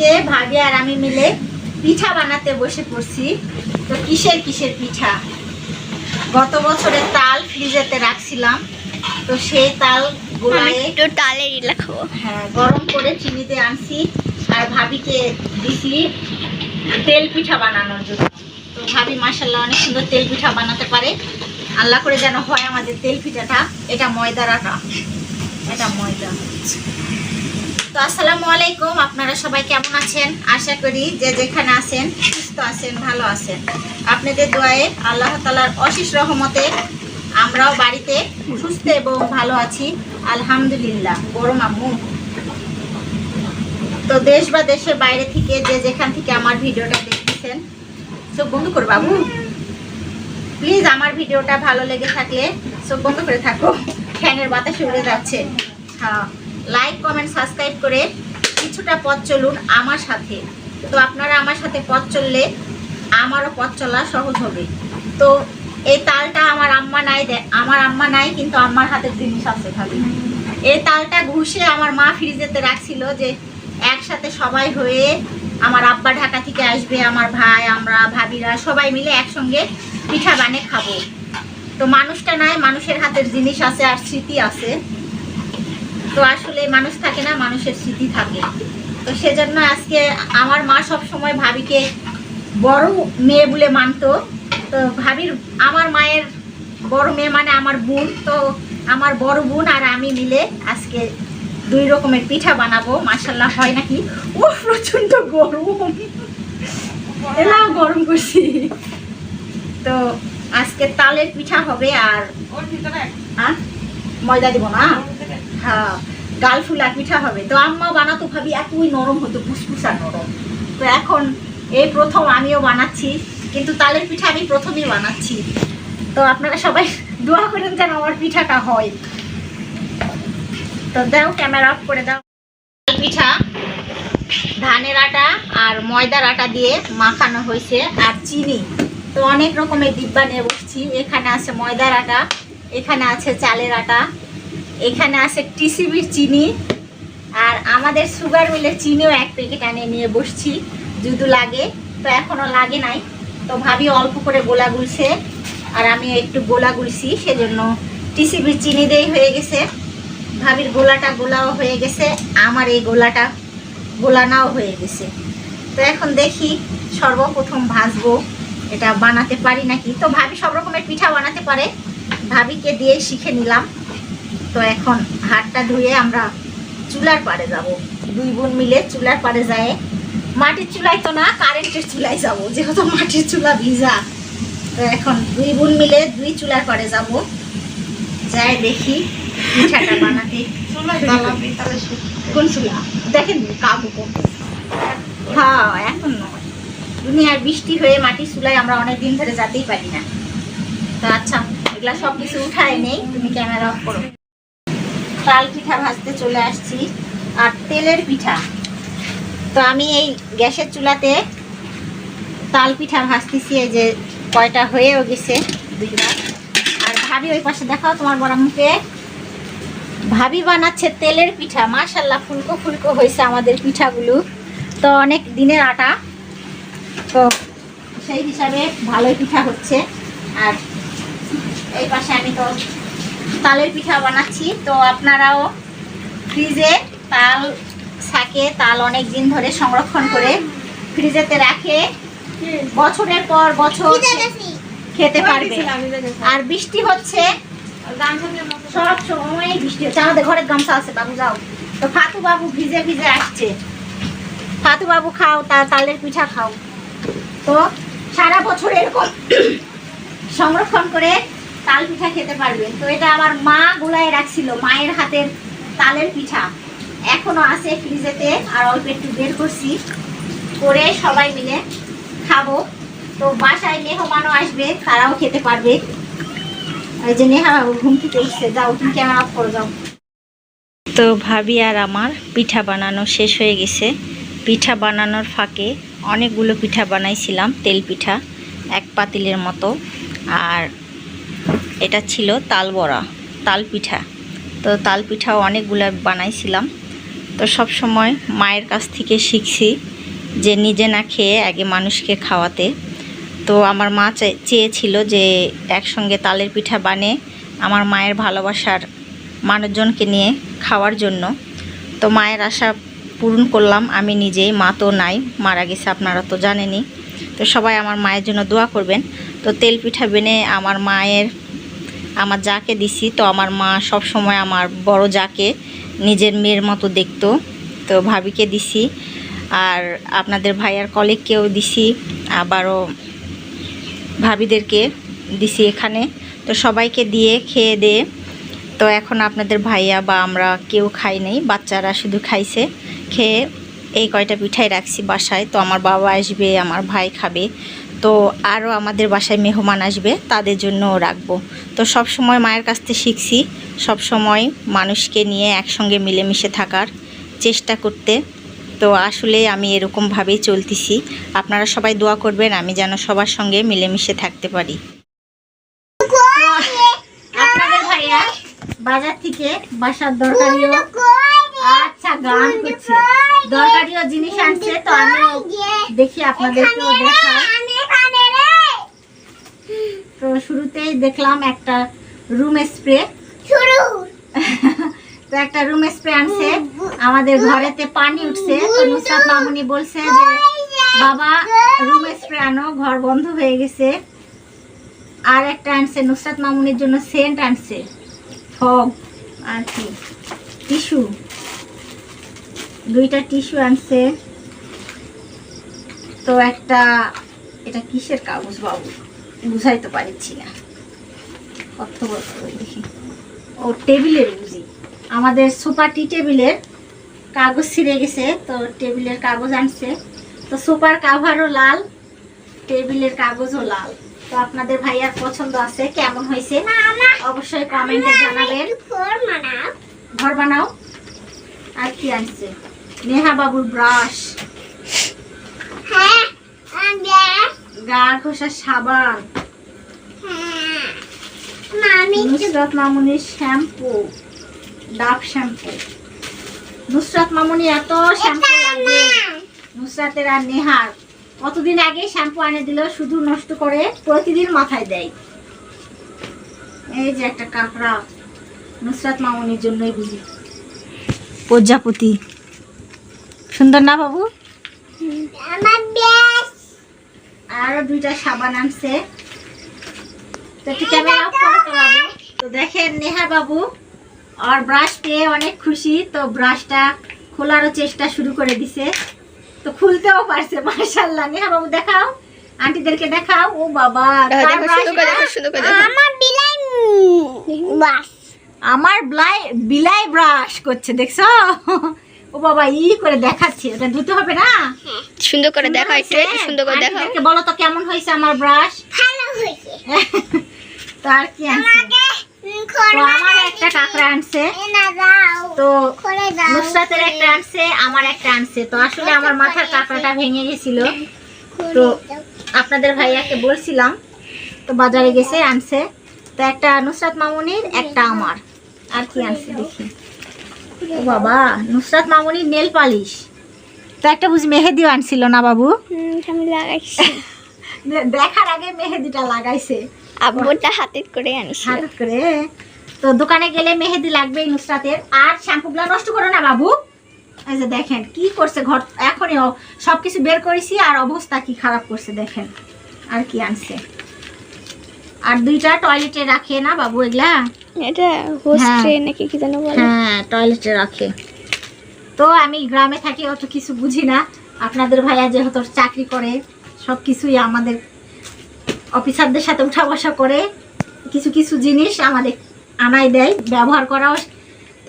আজকে ভাবি আর আমি মিলে পিঠা বানাতে বসে পড়ছি। তো কিসের কিসের পিঠা? গত বছরের তাল ফ্রিজেতে রাখছিলাম। তো সেই তাল গোলায় একটু তালের ইলা খাব হ্যাঁ গরম করে চিনিতে আনছি। আর ভাবিকে দিছি তেল পিঠা বানানোর জন্য। তো ভাবি মাসাল্লাহ অনেক সুন্দর তেল পিঠা বানাতে পারে। আল্লাহ করে যেন হয় আমাদের তেল পিঠাটা। এটা ময়দার আটা। এটা ময়দা। তো আসসালামু আলাইকুম, আপনারা সবাই কেমন আছেন? আশা করি যে যেখানে আছেন, সুস্থ আছেন, ভালো আছেন। আপনাদের দোয়ায়ে আল্লাহ তালার অশেষ রহমতে আমরাও বাড়িতে সুস্থ এবং ভালো আছি। আলহামদুলিল্লাহ। গরম আম্মু তো দেশ বা দেশের বাইরে থেকে যে যেখান থেকে আমার ভিডিওটা দেখতেছেন, চোখ বন্ধ করে বাবু। প্লিজ আমার ভিডিওটা ভালো লেগে থাকলে চোখ বন্ধ করে থাকো। ফ্যানের বাতাসে উড়ে যাচ্ছে। হ্যাঁ। লাইক কমেন্ট সাবস্ক্রাইব করে কিছুটা পথ চলুন আমার সাথে। তো আপনারা আমার সাথে পথ চললে আমারও পথ চলা সহজ হবে। তো এই তালটা আমার আম্মা নাই আমার আম্মা নাই, কিন্তু আম্মার হাতের জিনিস আছে খালি। এই তালটা ঘুষে আমার মা ফ্রিজেতে রাখছিল যে একসাথে সবাই হয়ে আমার আব্বা ঢাকা থেকে আসবে, আমার ভাই, আমরা, ভাবিরা সবাই মিলে একসঙ্গে পিঠা বানিয়ে খাব। তো মানুষটা নাই, মানুষের হাতের জিনিস আছে আর স্মৃতি আছে। তো আসলে মানুষ থাকে না মানুষের স্মৃতি থাকে। তো সেজন্য আজকে আমার মা সব সময় ভাবিকে বড় মেয়ে বলে মানতো। তো ভাবির আমার মায়ের বড় মেয়ে মানে আমার বোন। তো আমার বড় বোন আর আমি মিলে আজকে দুই রকমের পিঠা বানাবো। মাসাল্লাহ হয় নাকি? ও প্রচণ্ড গরম। এলাও গরম করছি। তো আজকে তালের পিঠা হবে আর হ্যাঁ ময়দা দিব না? হ্যাঁ। গাল ফুলা পিঠা হবে। তো আম্মা বানাতো ভাবি এতই নরম হতো, ফুসফুসা নরম। তো এখন এই প্রথম আমিও বানাচ্ছি, কিন্তু তালের পিঠা আমি প্রথমেই বানাচ্ছি। তো আপনারা সবাই দোয়া করেন যেন আমার পিঠাটা হয়। তো দাও ক্যামেরা অফ করে দাও। পিঠা, ধানের আটা আর ময়দার আটা দিয়ে মাখানো হয়েছে, আর চিনি। তো অনেক রকমের ডিব্বা নিয়ে বসছি। এখানে আছে ময়দার আটা, এখানে আছে চালের আটা এখানে আছে টিসিবির চিনি, আর আমাদের সুগার মিলের চিনিও এক প্যাকেট আনে নিয়ে বসছি যদি লাগে, তো এখনও লাগে নাই। তো ভাবি অল্প করে গোলা গুলছে, আর আমি একটু গোলা গুলছি, সেজন্য টিসিবির চিনি দেই হয়ে গেছে। ভাবির গোলাটা গোলাও হয়ে গেছে, আমার এই গোলাটা গোলানাও হয়ে গেছে। তো এখন দেখি সর্বপ্রথম ভাজবো, এটা বানাতে পারি নাকি? তো ভাবি সব রকমের পিঠা বানাতে পারে, ভাবিকে দিয়ে শিখে নিলাম। তো এখন হাতটা ধুয়ে আমরা চুলার পাড়ে যাব। দুই বোন মিলে চুলার পাড়ে যায় মাটির চুলায় তো না কারেন্টের চুলায় যাব যেহেতু মাটির চুলা ভিজা। তো এখন দুই বোন মিলে দুই চুলার পাড়ে যাব। যাই দেখি পিঠাটা বানাতে। কোন চুলা? দেখেন কাবু কোন হ্যাঁ এখন নয়। দুনিয়ার বৃষ্টি হয়ে মাটির চুলায় আমরা অনেক দিন ধরে যেতেই পারি না। তো আচ্ছা এগুলা সব কিছু উঠায় নেই তুমি ক্যামেরা অফ করো। তাল পিঠা ভাজতে চলে আসছি আর তেলের পিঠা। তো আমি এই গ্যাসের চুলাতে তাল পিঠা ভাজতেছি, এই যে কয়টা হয়েও গেছে দুইবার। আর ভাবি ওই পাশে দেখাও তোমার বড় মুখে। ভাবি বানাচ্ছে তেলের পিঠা মাশাল্লাহ ফুলকো ফুলকো হয়েছে আমাদের পিঠাগুলো। তো অনেক দিনের আটা। তো সেই হিসাবে ভালোই পিঠা হচ্ছে। আর এই পাশে আমি তো তালের পিঠা বানাচ্ছি। তো আপনারাও ফ্রিজে তাল থাকে তাল অনেক দিন ধরে সংরক্ষণ করে ফ্রিজেতে রাখে। বছরের পর বছর খেতে পারবে। আর বৃষ্টি হচ্ছে। সব সময় বৃষ্টি হচ্ছে। আমাদের ঘরের গামছা আছে বাবু যাও। তো ফাতু বাবু ভিজে ভিজে আসছে। ফাতু বাবু খাও তা তালের পিঠা খাও। তো সারা বছর এরকম সংরক্ষণ করে তাল পিঠা খেতে পারবেন। তো এটা আমার মা গুলায় রাখছিল, মায়ের হাতের তালের পিঠা। এখনও আছে ফ্রিজেতে, আর অল্প একটু বের করছি। করে সবাই মিলে খাব। তো বাসায় মেহমানও আসবে, তারাও খেতে পারবে। ওই যে নেহা ঘুম থেকে উঠছে, যাও, তুমি ক্যামেরা অফ করে, যাও। তো ভাবি আর আমার পিঠা বানানো শেষ হয়ে গেছে। পিঠা বানানোর ফাঁকে অনেকগুলো পিঠা বানাইছিলাম, তেল পিঠা, এক পাতিলের মতো। আর এটা ছিল তাল বড়া তাল পিঠা তো তাল পিঠাও অনেকগুলো বানাইছিলাম। তো সব সময় মায়ের কাছ থেকে শিখছি যে নিজে না খেয়ে আগে মানুষকে খাওয়াতে। তো আমার মা চেয়েছিল যে একসঙ্গে তালের পিঠা বানিয়ে আমার মায়ের ভালোবাসার মানুষজনকে নিয়ে খাওয়ার জন্য। তো মায়ের আশা পূরণ করলাম, আমি নিজেই, মা তো নাই, মারা গেছে আপনারা তো জানেনই। তো সবাই আমার মায়ের জন্য দোয়া করবেন। তো তেল পিঠা বেনে আমার মায়ের, আমার যাকে দিছি, তো আমার মা সব সময় আমার বড় যাকে, নিজের মেয়ের মতো দেখতো। তো ভাবিকে দিছি। আর আপনাদের ভাইয়ার কলিগকেও দিছি। আবারও ভাবিদেরকে দিছি এখানে। তো সবাইকে দিয়ে খেয়ে দিয়ে তো এখন আপনাদের ভাইয়া বা আমরা কেউ খাই নাই, বাচ্চারা শুধু খাইছে। খেয়ে এই কয়টা পিঠাই রাখছি বাসায়। তো আমার বাবা আসবে, আমার ভাই খাবে। তো আরও আমাদের বাসায় মেহমান আসবে, তাদের জন্যও রাখব। তো সব সময় মায়ের কাছ থেকে শিখছি, সব সময় মানুষকে নিয়ে একসঙ্গে মিলেমিশে থাকার চেষ্টা করতে। তো আসলে আমি এরকমভাবেই চলতেছি। আপনারা সবাই দোয়া করবেন, আমি যেন সবার সঙ্গে মিলেমিশে থাকতে পারি। ভাইয়া বাজার থেকে বাসার দরকারিও আচ্ছা গান করছে। দরকারিও জিনিস আনছে তো আমি দেখি আপনাদেরকেও দেখাই। তো শুরুতেই দেখলাম একটা রুম স্প্রে। তো একটা রুম স্প্রে আনছে। আমাদের ঘরেতে পানি উঠছে। তো নুসরাত মামুনি বলছে যে বাবা রুম স্প্রে আনো ঘর বন্ধ হয়ে গেছে। আর একটা আনছে নুসরাত মামুনির জন্য সেন্ট আনছে। ফগ আর কি টিস্যু। দুইটা টিস্যু আনছে। তো একটা এটা কিসের কাগজ বাবু? বুঝাইতে পারছি না। কত দেখি। ও টেবিলের বুঝি। আমাদের সুপার টি টেবিলের কাগজ ছিঁড়ে গেছে তো টেবিলের কাগজ আনছে। তো সুপার কাভারও লাল টেবিলের কাগজও লাল। তো আপনাদের ভাইয়ার পছন্দ আছে কেমন হয়েছে? অবশ্যই কমেন্টে জানাবেন। ঘর বানাও। আর কি আনছে? নেহা বাবুর ব্রাশ। গা ঘষা সাবান। নুসরাত মামুনির শ্যাম্পু। ডাব শ্যাম্পু। নুসরাত মামুনি এত শ্যাম্পু নুসরাতের আর নেহার। কতদিন আগে শ্যাম্পু আনে দিল শুধু নষ্ট করে প্রতিদিন মাথায় দেয়। এই যে একটা কাঁকড়া। নুসরাত মামুনির জন্যই বুঝি। প্রজাপতি। সুন্দর না বাবু? আরও দুইটা সাবান আনছে। তো ক্যামেরা অফ তো বাবু তো দেখেন নেহা বাবু আর ব্রাশ পেয়ে অনেক খুশি। তো ব্রাশটা খোলারও চেষ্টা শুরু করে দিছে। তো খুলতেও পারছে মাশাল্লাহ নেহা বাবু দেখাও। আন্টিদেরকে দেখাও। ও বাবা এটা? আমার ব্লাই বিলাই ব্রাশ করছে দেখছ? ও বাবা ই করে দেখাচ্ছে ওটা ধুতে হবে না? সুন্দর করে দেখো একটু হয়েছে? সুন্দর করে দেখো। বলো তো কেমন হয়েছে আমার ব্রাশ তার কি আনছে তো আমার একটা কাঁকড়া আনছে। তো নুসরাতের একটা আনছে আমার একটা আনছে। তো আসলে আমার মাথার কাঁকড়াটা ভেঙে গেছিল। তো আপনাদের ভাইয়াকে বলছিলাম তো বাজারে গেছে আনছে। তো একটা নুসরাত মামুনির একটা আমার। আর কি আনছে দেখি। ও বাবা নুসরাত মামুনির নেল পালিশ। তো একটা বুঝি মেহেদিও আনছিল না বাবু? আমি লাগাইছি। দেখার আগে মেহেদিটা লাগাইছে। আব্বুটা হাতে করে আনিস হঠাৎ করে। তো দোকানে গেলে মেহেদি লাগবেই নুসরাতের। আর শ্যাম্পুগুলো নষ্ট করো না বাবু। এই যে দেখেন কি করছে ঘর এখনই সব কিছু বের করেছি আর অবস্থা কি খারাপ করছে দেখেন। আর কি আনছে। আর দুইটা টয়লেটে রাখে না বাবু এগুলা? এটা হ্যাঁ। নাকি কি যেন বলে। হ্যাঁ টয়লেটে রাখে তো আমি গ্রামে থাকি অত কিছু বুঝি না। আপনাদের ভাইয়া যেহেতু চাকরি করে সব কিছুই আমাদের অফিসারদের সাথে উঠা বসা করে। কিছু কিছু জিনিস আমাদের আনাই দেয় ব্যবহার করাও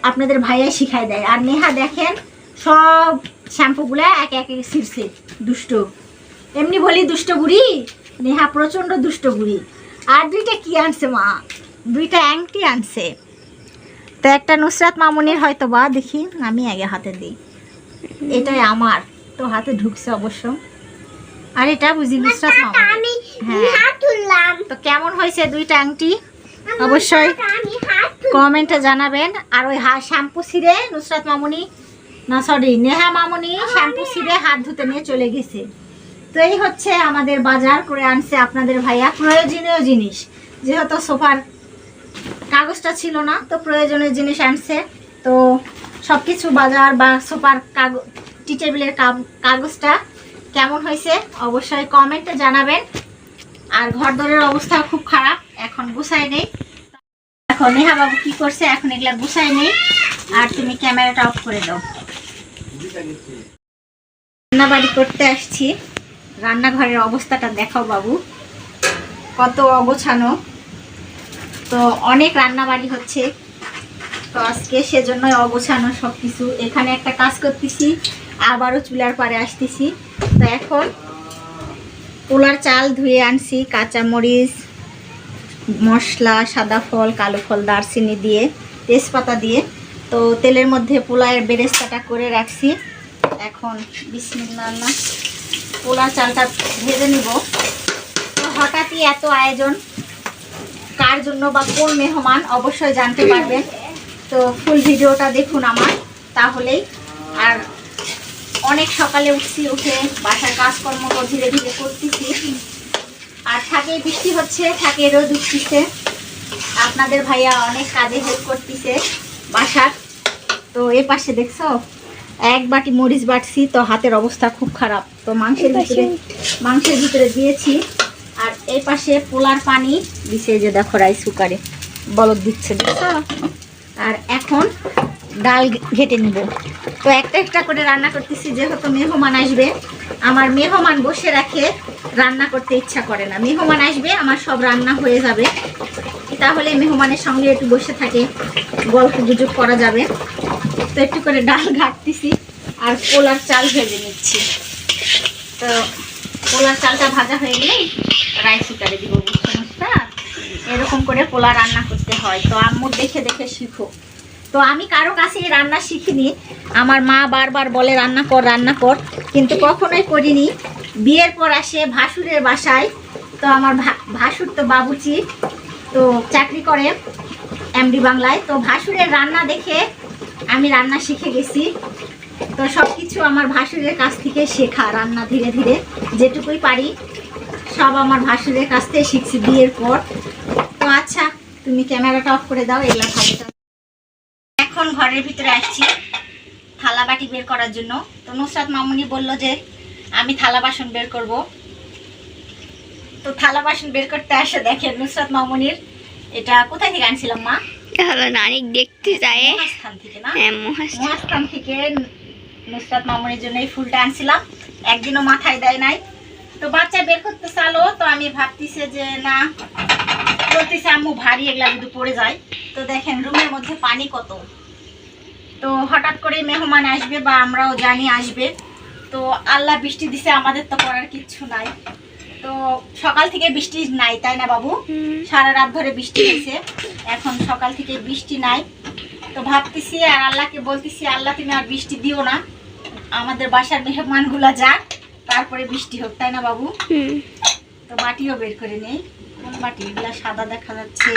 আপনাদের ভাইয়াই শিখাই দেয়। আর নেহা দেখেন সব শ্যাম্পুগুলো এক এক শীর্ষে দুষ্ট। এমনি বলি দুষ্ট বুড়ি নেহা প্রচণ্ড দুষ্ট বুড়ি। আর দুইটা কি আনছে মা? দুইটা অ্যাংটি আনছে। তো একটা নুসরাত মামুনির হয়তো বা দেখি আমি আগে হাতে দিই। এটাই আমার তো হাতে ঢুকছে অবশ্য। আর এটা বুঝি নুসরাত মামুনি হ্যাঁ। তো কেমন হয়েছে দুইটা আংটি? অবশ্যই কমেন্টে জানাবেন। আর ওই হা শ্যাম্পু ছিঁড়ে নুসরাত মামুনি না সরি নেহা মামুনি শ্যাম্পু ছিঁড়ে হাত ধুতে নিয়ে চলে গেছে। তো এই হচ্ছে আমাদের বাজার করে আনছে আপনাদের ভাইয়া। প্রয়োজনীয় জিনিস যেহেতু সোফার কাগজটা ছিল না, তো প্রয়োজনীয় জিনিস আনছে। তো সব কিছু বাজার বা সোফার কাগজ, টি টেবিলের কাগ- কাগজটা কেমন হয়েছে অবশ্যই কমেন্টে জানাবেন। আর ঘর দরের অবস্থা খুব খারাপ, এখন গুছাই নেই। এখন নেহা বাবু কি করছে, এখন এগুলা গুছাই নেই। আর তুমি ক্যামেরাটা অফ করে দাও। রান্নাবাড়ি করতে আসছি। রান্নাঘরের অবস্থাটা দেখাও বাবু। কত অগোছানো। তো অনেক রান্নাবাড়ি হচ্ছে। তো আজকে সেজন্যই অগোছানো সব কিছু এখানে একটা কাজ করতেছি, আবারও চুলার পারে আসতেছি। তো এখন পোলার চাল ধুয়ে আনছি, কাঁচামরিচ, মশলা, সাদা ফল, কালো ফল, দারচিনি দিয়ে, তেজপাতা দিয়ে। তো তেলের মধ্যে পোলায়ের বেরেস্তাটা করে রাখছি। এখন বিসমিল্লাহ আল্লাহ পোলার চালটা ভেজে নিব। তো হঠাৎই এত আয়োজন কার জন্য বা কোন মেহমান অবশ্যই জানতে পারবেন। তো ফুল ভিডিওটা দেখুন আমার তাহলেই। আর অনেক সকালে উঠছি উঠে বাসার কাজকর্ম তো ধীরে ধীরে করতেছি। আর থাকে বৃষ্টি হচ্ছে থাকে রোদ উঠতেছে। আপনাদের ভাইয়া অনেক কাজে হেল্প করতেছে বাসার। তো এ পাশে দেখছ এক বাটি মরিচ বাটছি তো হাতের অবস্থা খুব খারাপ। তো মাংসের ভিতরে মাংসের ভিতরে দিয়েছি। এই পাশে পোলার পানি। দিছে যে দেখো রাইস কুকারে বলদ দিচ্ছে। দেখছ আর এখন ডাল ঘেটে নিব। তো একটা একটা করে রান্না করতেছি, যেহেতু মেহমান আসবে। আমার মেহমান বসে রাখে রান্না করতে ইচ্ছা করে না। মেহমান আসবে, আমার সব রান্না হয়ে যাবে। তাহলে মেহমানের সঙ্গে একটু বসে থাকে। গল্প গুজব করা যাবে। তো একটু করে ডাল ঘাটতেছি। আর পোলার চাল ভেজে নিচ্ছি। তো পোলার চালটা ভাজা হয়ে গেলেই রাইস কুকারে দিব এরকম করে পোলা রান্না করতে হয়। তো আম্মুর দেখে দেখে শিখো। তো আমি কারও কাছে রান্না শিখিনি। আমার মা বারবার বলে, রান্না কর রান্না কর। কিন্তু কখনোই করিনি। বিয়ের পর আসে ভাসুরের বাসায়। তো আমার ভাসুর তো বাবুচি। তো চাকরি করে এমডি বাংলায়। তো ভাসুরের রান্না দেখে আমি রান্না শিখে গেছি। তো সব কিছু আমার ভাসুরের কাছ থেকে শেখা রান্না ধীরে ধীরে যেটুকুই পারি সব আমার ভাসুরের কাছ থেকে শিখছি বিয়ের পর। তো আচ্ছা তুমি ক্যামেরাটা অফ করে দাও এগুলা ভালো এখন ঘরের ভিতরে আসছি থালা বাটি বের করার জন্য। তো নুসরাত মামুনি বলল যে আমি থালা বাসন বের করব। তো থালা বাসন বের করতে আসে দেখেন নুসরাত মামুনির। এটা কোথায় থেকে আনছিলাম মা? হলো নানিক দেখতে যায়। মহাস্থান থেকে না? হ্যাঁ মহাস্থান থেকে নুসরাত মামুনির জন্য এই ফুলটা আনছিলাম। একদিনও মাথায় দেয় নাই। তো বাচ্চা বের করতে চালো তো আমি ভাবতেছি যে না বলতেছি আম্মু ভারী এগুলা যদি পড়ে যায়। তো দেখেন রুমের মধ্যে পানি কত। তো হঠাৎ করে মেহমান আসবে বা আমরাও জানি আসবে। তো আল্লাহ বৃষ্টি দিছে আমাদের তো করার কিচ্ছু নাই। তো সকাল থেকে বৃষ্টি নাই তাই না বাবু? সারা রাত ধরে বৃষ্টি হয়েছে এখন সকাল থেকে বৃষ্টি নাই। তো ভাবতেছি আর আল্লাহকে বলতেছি আল্লাহ তুমি আর বৃষ্টি দিও না। আমাদের বাসার মেহমানগুলা যাক তারপরে বৃষ্টি হোক তাই না বাবু? তো বাটিও বের করে নেই। কোন বাটি? এগুলা সাদা দেখা যাচ্ছে।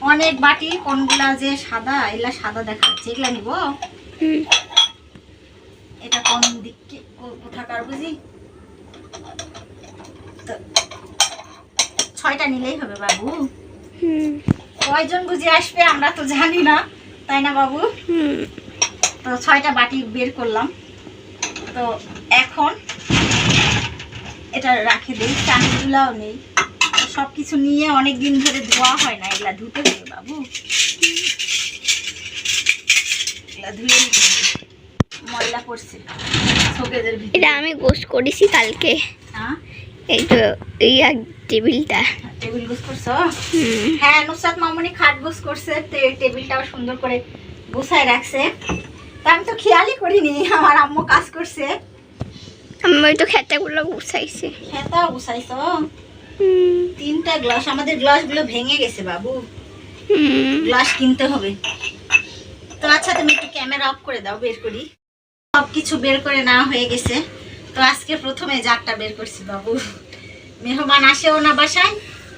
অনেক বাটি কোনগুলা যে সাদা এগুলা সাদা দেখা যাচ্ছে। এগুলা নিব। এটা কোন দিকে? কো- কোথাকার বুঝি? তো ছয়টা নিলেই হবে বাবু। কয়জন বুঝি আসবে আমরা তো জানি না তাই না বাবু? হুম। তো ছয়টা বাটি বের করলাম। তো এখন এটা রাখে দিই চানগুলাও নেই। সব কিছু নিয়ে অনেক দিন ধরে ধোয়া হয় না এগুলা ধুতে হবে বাবু। এগুলা ধুয়ে নিতে। ময়লা পড়ছে। এটা আমি গোস করেছি কালকে। হ্যাঁ? এই তো এই টেবিলটা। টেবিল গুছ করছ? হ্যাঁ নুসরাত মামুনি খাট গুছ করছে টেবিলটাও সুন্দর করে গুছায় রাখছে। আমি তো খেয়ালই করিনি আমার আম্মু কাজ করছে। আমি তো খেতাগুলো গুছাইছি। খেতাও গুছাইছো? তিনটা গ্লাস আমাদের গ্লাসগুলো ভেঙে গেছে বাবু। গ্লাস কিনতে হবে। তো আচ্ছা তুমি একটু ক্যামেরা অফ করে দাও বের করি। সব কিছু বের করে নেওয়া হয়ে গেছে। তো আজকে প্রথমে জারটা বের করছি বাবু। মেহমান আসেও না বাসায়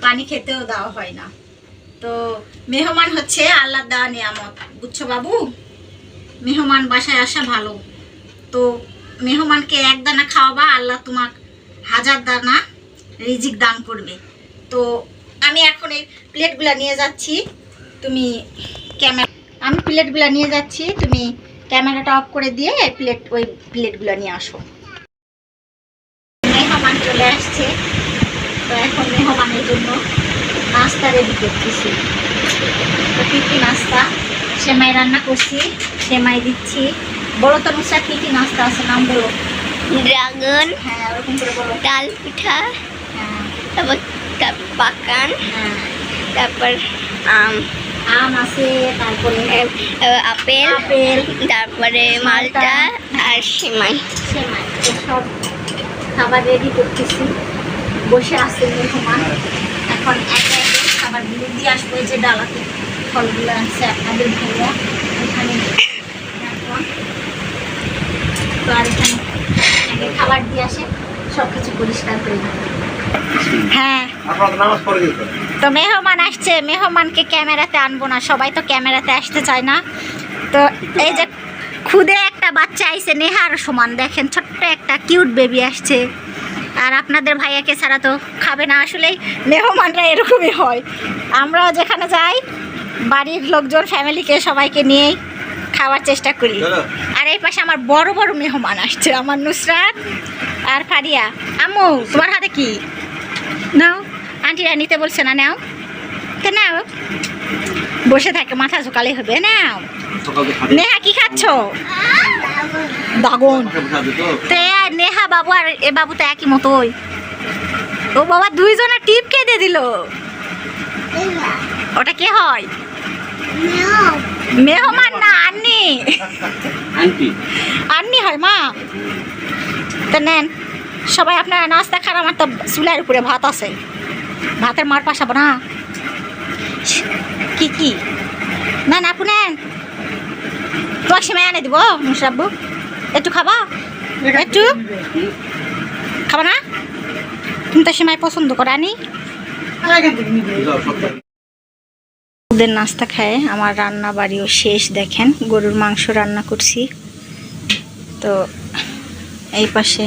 পানি খেতেও দেওয়া হয় না। তো মেহমান হচ্ছে আল্লাহ দেওয়া নিয়ামত। বুঝছ বাবু? মেহমান বাসায় আসা ভালো। তো মেহমানকে এক দানা খাওয়াবা, আল্লাহ তোমার হাজার দানা রিজিক দান করবে। তো আমি এখন এই প্লেটগুলো নিয়ে যাচ্ছি। তুমি ক্যামেরা আমি প্লেটগুলো নিয়ে যাচ্ছি। তুমি ক্যামেরাটা অফ করে দিয়ে প্লেট ওই প্লেটগুলো নিয়ে আসো। মেহমান চলে আসছে। তো এখন মেহমানের জন্য নাস্তা রেডি করতেছি। তো কী নাস্তা? সেমাই রান্না করছি সেমাই দিচ্ছি। বলো তো নুসরা কী কী নাস্তা আছে নাম বলো। ড্রাগন হ্যাঁ ওরকম করে বলো। ডাল পিঠা হ্যাঁ। তারপর তারপর পাকান হ্যাঁ। তারপর আম। আম আছে তারপরে আপেল আপেল তারপরে মালটা আর সেমাই। সেমাই সব খাবার রেডি করতেছি। বসে মেহমান এখন একে একে খাবার দিয়ে আসব যে ডালাতে ফলগুলো আছে আপনাদের ভাইয়া এখানে তো আর এখানে আগে খাবার দিয়ে আসে সব কিছু পরিষ্কার করে হ্যাঁ। তো নামাজ পড়ে দিতে তো মেহমান আসছে মেহমানকে ক্যামেরাতে আনব না সবাই তো ক্যামেরাতে আসতে চায় না। তো এই যে খুদে একটা বাচ্চা আইছে নেহার সমান দেখেন ছোট্ট একটা কিউট বেবি আসছে। আর আপনাদের ভাইয়াকে ছাড়া তো খাবে না আসলেই মেহমানরা এরকমই হয়। আমরা যেখানে যাই বাড়ির লোকজন ফ্যামিলিকে সবাইকে নিয়ে খাওয়ার চেষ্টা করি। আর এই পাশে আমার বড় বড় মেহমান আসছে আমার নুসরাত আর ফারিয়া। আম্মু তোমার হাতে কি? নাও আন্টিরা নিতে বলছে না নাও। তো নাও। বসে থাকে মাথা ঝোকালে হবে নাও। নেহা কি খাচ্ছ? দাগন। তো। নেহা বাবু আর এ বাবু তো একই মতোই। ও বাবা দুইজনের টিপ কেটে দিল। ওটা কে হয়? মেহমান না আন্নি আন্টি আন্নি হয় মা তো নেন সবাই আপনারা নাস্তা খান আমার তো চুলার উপরে ভাত আছে ভাতের মার পাশাবো না কি কি না না আপু নেন তোমার সেমাই আনে দিব মুসরাব্বু একটু খাবা একটু খাবা না তুমি তো সেমাই পছন্দ করো আনি যাও, সব তো- ওদের নাস্তা খায়, আমার রান্না বাড়িও শেষ, দেখেন, গরুর মাংস রান্না করছি। তো এই পাশে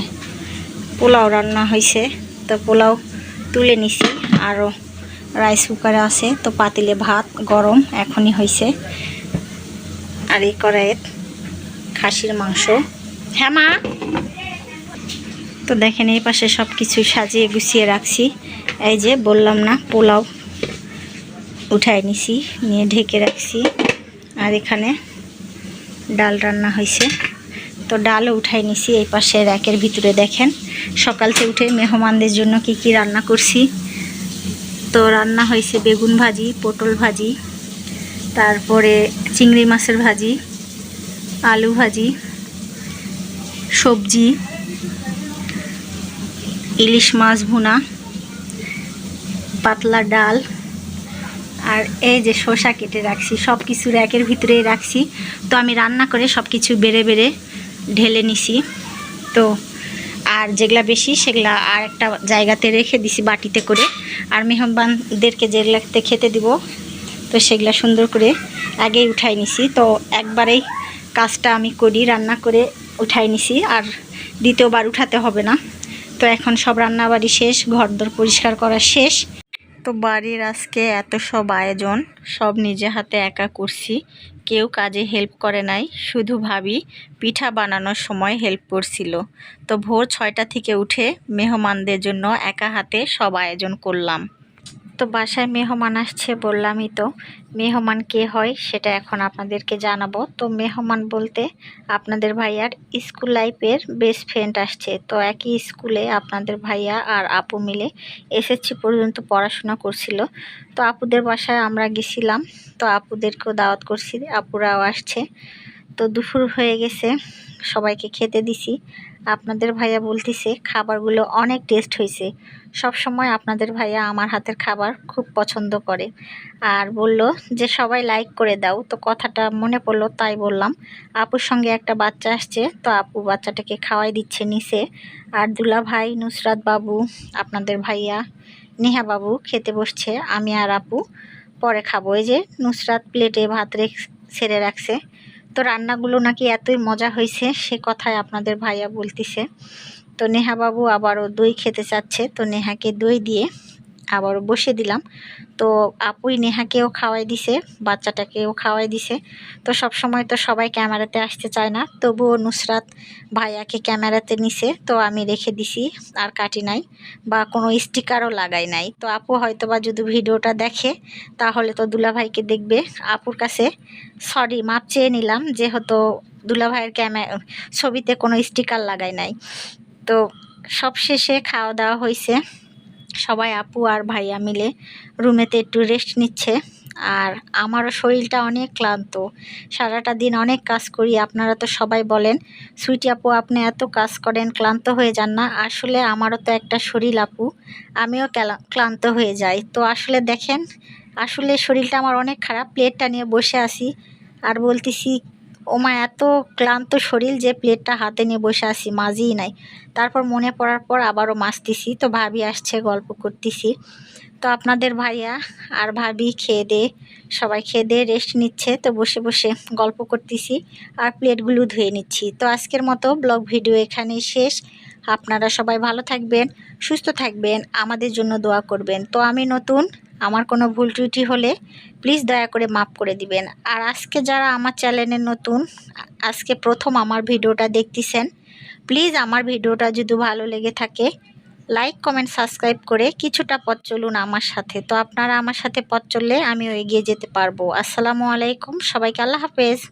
পোলাও রান্না হয়েছে তো পোলাও তুলে নিছি আরও রাইস কুকারে আছে, তো পাতিলে ভাত গরম, এখনই হয়েছে আর এই কড়াইয়ে খাসির মাংস। হ্যাঁ মা? তো দেখেন, এই পাশে সব কিছু সাজিয়ে গুছিয়ে রাখছি। এই যে বললাম না, পোলাও উঠায় নিছি, নিয়ে ঢেকে রাখছি। আর এখানে ডাল রান্না হয়েছে। তো ডালও উঠাই নিছি এই পাশে র্যাকের ভিতরে, দেখেন। সকাল থেকে উঠে মেহমানদের জন্য কি কি রান্না করছি। তো রান্না হয়েছে বেগুন ভাজি, পটল ভাজি, তারপরে চিংড়ি মাছের ভাজি, আলু ভাজি, সবজি, ইলিশ মাছ ভুনা, পাতলা ডাল আর এই যে শসা কেটে রাখছি সব কিছু র্যাকের ভিতরেই রাখছি। তো আমি রান্না করে সব কিছু বেড়ে বেড়ে ঢেলে নিছি। তো আর যেগুলা বেশি, সেগুলা আর একটা জায়গাতে রেখে দিছি বাটিতে করে। আর মেহমানদেরকে যেগুলাতে খেতে দিব, তো সেগুলা সুন্দর করে আগেই উঠাই নিছি। তো একবারেই কাজটা আমি করি, রান্না করে উঠাই নিছি। আর দ্বিতীয়বার উঠাতে হবে না। তো এখন সব রান্নাবাড়ি শেষ, ঘরদোর পরিষ্কার করা শেষ। তো বাড়ির আজকে এত সব আয়োজন, সব নিজে হাতে একা করছি। কেউ কাজে হেল্প করে নাই, শুধু ভাবি পিঠা বানানোর সময় হেল্প করছিল। তো ভোর ছয়টা থেকে উঠে মেহমানদের জন্য একা হাতে সব আয়োজন করলাম। তো বাসায় মেহমান আসছে বললামই তো। মেহমান কে হয় সেটা এখন আপনাদেরকে জানাব। তো মেহমান বলতে আপনাদের ভাইয়ার স্কুল লাইফের বেস্ট ফ্রেন্ড আসছে। তো একই স্কুলে আপনাদের ভাইয়া আর আপু মিলে এসএসসি পর্যন্ত পড়াশোনা করছিল। তো আপুদের বাসায় আমরা গেছিলাম। তো আপুদেরকেও দাওয়াত করছি, আপুরাও আসছে। তো দুপুর হয়ে গেছে, সবাইকে খেতে দিছি। আপনাদের ভাইয়া বলতেছে, খাবারগুলো অনেক টেস্ট হয়েছে সব সময় আপনাদের ভাইয়া আমার হাতের খাবার খুব পছন্দ করে। আর বলল যে, সবাই লাইক করে দাও। তো কথাটা মনে পড়ল, তাই বললাম। আপুর সঙ্গে একটা বাচ্চা আসছে, তো আপু বাচ্চাটাকে খাওয়াই দিচ্ছে নিচে। আর দুলা ভাই, নুসরাত বাবু, আপনাদের ভাইয়া, নেহা বাবু খেতে বসছে, আমি আর আপু পরে খাব। এই যে, নুসরাত প্লেটে ভাত রেখ, ছেড়ে রাখছে। তো রান্নাগুলো নাকি এতই মজা হয়েছে, সে কথাই আপনাদের ভাইয়া বলতেছে। তো নেহা বাবু আবারও দই খেতে চাচ্ছে, তো নেহাকে দই দিয়ে আবারও বসে দিলাম। তো আপুই নেহাকেও খাওয়াই দিছে, বাচ্চাটাকেও খাওয়াই দিছে। তো সব সময় তো সবাই ক্যামেরাতে আসতে চায় না, তবুও নুসরাত ভাইয়াকে ক্যামেরাতে নিছে, তো আমি রেখে দিছি, আর কাটি নাই বা কোনো স্টিকারও লাগাই নাই। তো আপু হয়তো বা যদি ভিডিওটা দেখে, তাহলে তো দুলাভাইকে দেখবে। আপুর কাছে সরি মাপ চেয়ে নিলাম, যেহেতু দুলাভাইয়ের ক্যামে, ছবিতে কোনো স্টিকার লাগাই নাই। তো সব শেষে খাওয়া দাওয়া হয়েছে সবাই আপু আর ভাইয়া মিলে রুমেতে একটু রেস্ট নিচ্ছে। আর আমারও শরীরটা অনেক ক্লান্ত। সারাটা দিন অনেক কাজ করি, আপনারা তো সবাই বলেন। সুইটি আপু, আপনি এত কাজ করেন, ক্লান্ত হয়ে যান না। আসলে আমারও তো একটা শরীর আপু, আমিও ক্লান্ত হয়ে যাই। তো আসলে দেখেন, আসলে শরীরটা আমার অনেক খারাপ। প্লেটটা নিয়ে বসে আছি। আর বলতেছি ওমা, এত ক্লান্ত শরীর যে প্লেটটা হাতে নিয়ে বসে আছি মাঝিই নাই। তারপর মনে পড়ার পর আবারও মাছতেছি তো ভাবি আসছে গল্প করতেছি। তো আপনাদের ভাইয়া আর ভাবি খেয়ে দে, সবাই খেয়ে দিয়ে রেস্ট নিচ্ছে, তো বসে বসে গল্প করতেছি আর প্লেটগুলো ধুয়ে নিচ্ছি। তো আজকের মতো ব্লগ ভিডিও এখানেই শেষ। আপনারা সবাই ভালো থাকবেন, সুস্থ থাকবেন, আমাদের জন্য দোয়া করবেন। তো আমি নতুন আমার কোনো ভুল ত্রুটি হলে প্লিজ দয়া করে মাফ করে দিবেন। আর আজকে যারা আমার চ্যানেলে নতুন, আজকে প্রথম আমার ভিডিওটা দেখতেছেন প্লিজ আমার ভিডিওটা যদি ভালো লেগে থাকে লাইক কমেন্ট সাবস্ক্রাইব করে কিছুটা পথ চলুন আমার সাথে। তো আপনারা আমার সাথে পথ চললে আমিও এগিয়ে যেতে পারব। আসসালামু আলাইকুম, সবাইকে আল্লাহ হাফেজ।